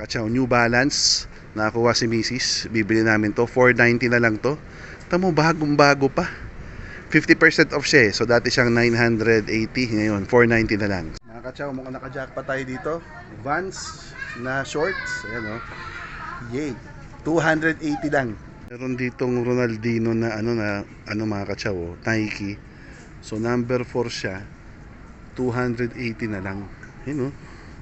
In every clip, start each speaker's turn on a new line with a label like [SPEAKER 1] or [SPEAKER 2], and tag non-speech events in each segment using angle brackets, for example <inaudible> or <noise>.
[SPEAKER 1] Kachaw, New Balance. Nakakuha si Mrs. Bibili namin to. 490 na lang to. Tamo, bagong bago pa. 50% off siya eh. So dati siyang 980. Ngayon, 490 na lang. Mga kachaw, mukhang naka-jackpot tayo dito. Vans na shorts. Ayan o. Yay. 280 lang. Meron ditong Ronaldino na ano na ano mga kachaw, oh, Nike. So number 4 siya. 280 na lang. Ayun oh.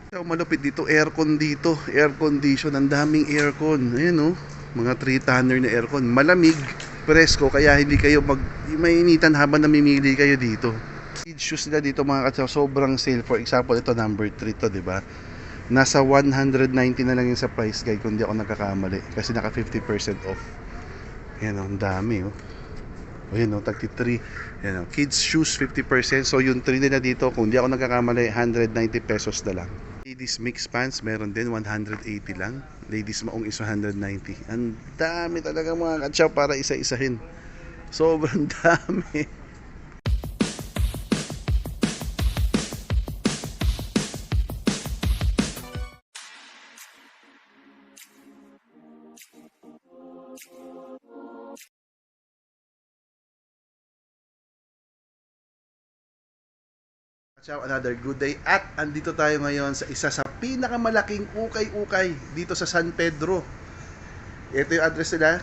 [SPEAKER 1] So, malupit dito, aircon dito, air condition, ang daming aircon. Ayan oh, mga 3 tonner na aircon. Malamig, presko, kaya hindi kayo mag, mainitan habang namimili kayo dito. Kids shoes nila dito mga katsaw, sobrang sale. For example, ito number 3 to, di ba? Nasa 190 na lang yung sa price guide kung di ako nagkakamali. Kasi naka 50% off. Ayan oh, ang dami oh. Ayan o, tagti 3. Ayan o, kids shoes 50%. So yung 3 nila dito, kung di ako nagkakamali, 190 pesos na lang. Ladies mixed pants, meron din 180 lang. Ladies maong is 190. Ang dami talaga mga katsaw para isa-isahin. Sobrang <laughs> dami. Ciao, another good day. At andito tayo ngayon sa isa sa pinakamalaking ukay-ukay dito sa San Pedro. Ito yung address nila.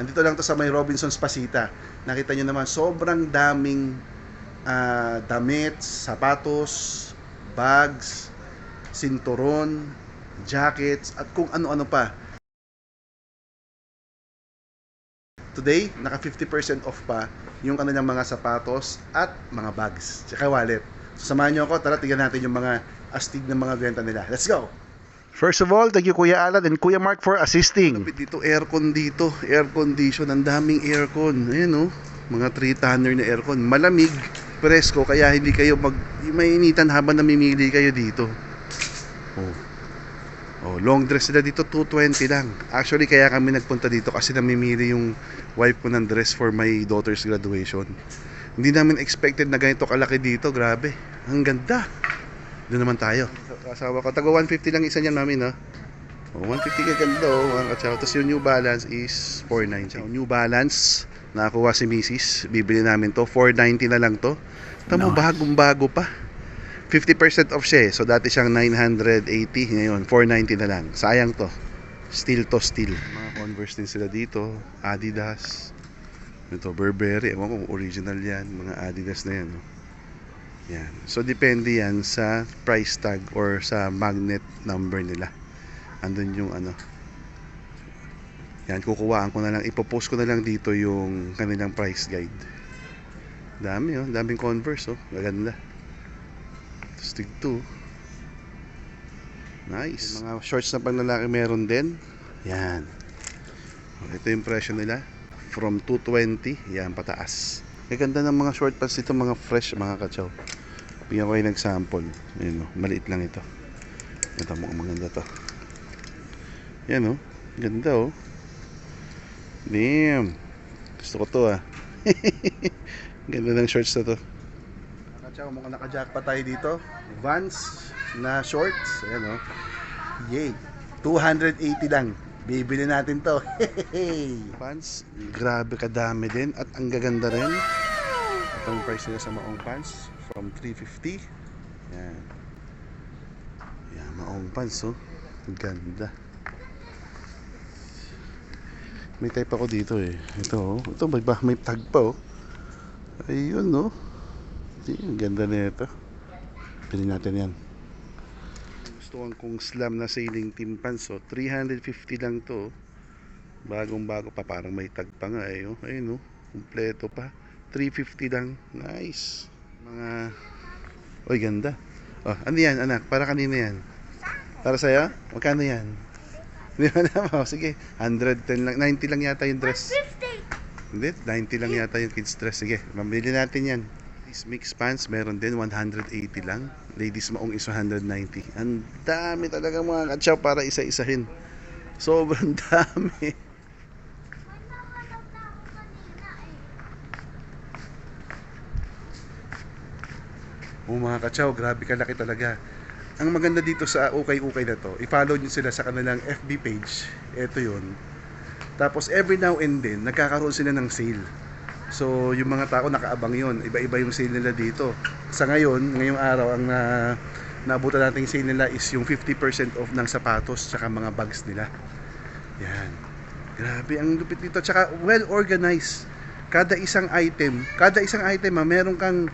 [SPEAKER 1] Andito lang to sa may Robinson's Pasita. Nakita nyo naman, sobrang daming ah, damit, sapatos, bags, sinturon, jackets, at kung ano-ano pa. Today, naka 50% off pa yung kanilang mga sapatos at mga bags, tsaka wallet. So, samahan nyo ako, tara tignan natin yung mga astig na mga benta nila. Let's go! First of all, thank you Kuya Alan and Kuya Mark for assisting. Lapit dito, aircon dito, air condition, ang daming aircon. Ayan oh, mga 3 tonner na aircon. Malamig, presko, kaya hindi kayo mag, mainitan habang namimili kayo dito. Oh. Oh, long dress sila dito 220 lang. Actually kaya kami nagpunta dito kasi namimili yung wife ko ng dress for my daughter's graduation. Hindi namin expected na ganito kalaki dito, grabe. Ang ganda. Doon naman tayo. Asawa ko, taga 150 lang isa niyan, mami, no? Oh, 150 ka ganda, oh, mga katsaw. Tapos yung New Balance is 490. New Balance, nakakuha si Mrs. Bibili namin to. 490 na lang to. Tamo, bagong bago pa. 50% off siya eh. So dati siyang 980, ngayon 490 na lang. Sayang to. Steel to steel. Mga Converse din sila dito. Adidas. Ito, Burberry. Ewan ko original yan. Mga Adidas na yan. no? Yan. So depende yan sa price tag or sa magnet number nila. Andun yung ano. Yan, kukuhaan ko na lang. Ipopost ko na lang dito yung kanilang price guide. Dami oh. Daming Converse oh. Gaganda. Stig 2. Nice. Mga shorts na panglalaki meron din. Yan. Ito yung presyo nila. From 220, yan pataas. Gaganda ng mga short pants dito, mga fresh, mga kachaw. Bigyan ko kayo ng sample. Ayun, oh, maliit lang ito. Ito mo maganda to. Yan oh. Ganda oh. Damn. Gusto ko to ah. <laughs> Ganda ng shorts na to. Kachaw, mukhang naka-jackpot tayo dito. Vans na shorts. Ayan o. Yay. 280 lang. Bibili natin to. <laughs> pants. Grabe kadami din. At ang gaganda rin. Itong price nila sa maong pants. From 350. Yan. Yan, maong pants oh. Ganda. May type ako dito eh. Ito oh. Ito may, may tag pa oh. Ayun oh. Di, ang ganda na ito. Pili natin yan. Gustuhan kong slam na sailing team pants. So, 350 lang to. Bagong bago pa. Parang may tag pa nga eh. Oh. Ayun oh. Kompleto pa. 350 lang. Nice. Mga... Oy, ganda. Oh, ano yan, anak? Para kanina yan? Para sa'yo? Magkano yan? Hindi mo alam. Oh, sige. 110 lang. 90 lang yata yung dress.
[SPEAKER 2] 50.
[SPEAKER 1] Hindi, 90 lang yata yung kids dress. Sige, mamili natin yan. Ladies mixed pants, meron din 180 lang. Ladies maong is 190. Ang dami talaga mga katsaw para isa-isahin. Sobrang <laughs> dami. Oh mga katsaw, grabe kalaki talaga. ang maganda dito sa ukay-ukay na to, i-follow nyo sila sa kanilang FB page. Ito yun. Tapos every now and then, nagkakaroon sila ng sale. So, yung mga tao nakaabang yun. Iba-iba yung sale nila dito. Sa ngayon, ngayong araw, ang na, naabutan natin yung sale nila is yung 50% off ng sapatos tsaka mga bags nila. Yan. Grabe, ang lupit dito. Tsaka well organized. Kada isang item, kada isang item ha, meron kang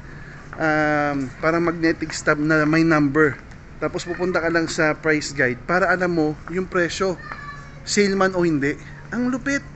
[SPEAKER 1] um, parang magnetic stub na may number. Tapos pupunta ka lang sa price guide para alam mo yung presyo. Sale man o hindi. Ang lupit.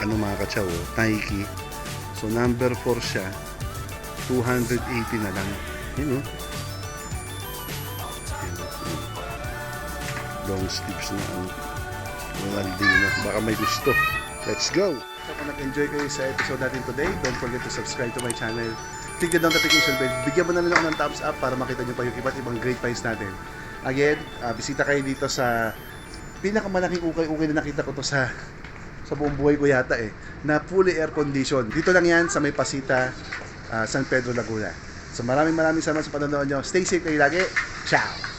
[SPEAKER 1] Ano mga katsaw, Nike. So number 4 siya. 280 na lang. Yun oh. Oh. Long sleeves na ano. Ronaldino. Baka may gusto. Let's go! So kung nag-enjoy kayo sa episode natin today, don't forget to subscribe to my channel. Click the notification bell. Bigyan mo na lang ako ng thumbs up para makita nyo pa yung iba't ibang great finds natin. Again, ah, bisita kayo dito sa pinakamalaking ukay-ukay na nakita ko to sa sa buong buhay ko yata eh, na fully air condition. Dito lang yan sa may Pasita, ah, San Pedro, Laguna. So maraming maraming salamat sa panonood nyo. Stay safe kayo lagi. Ciao!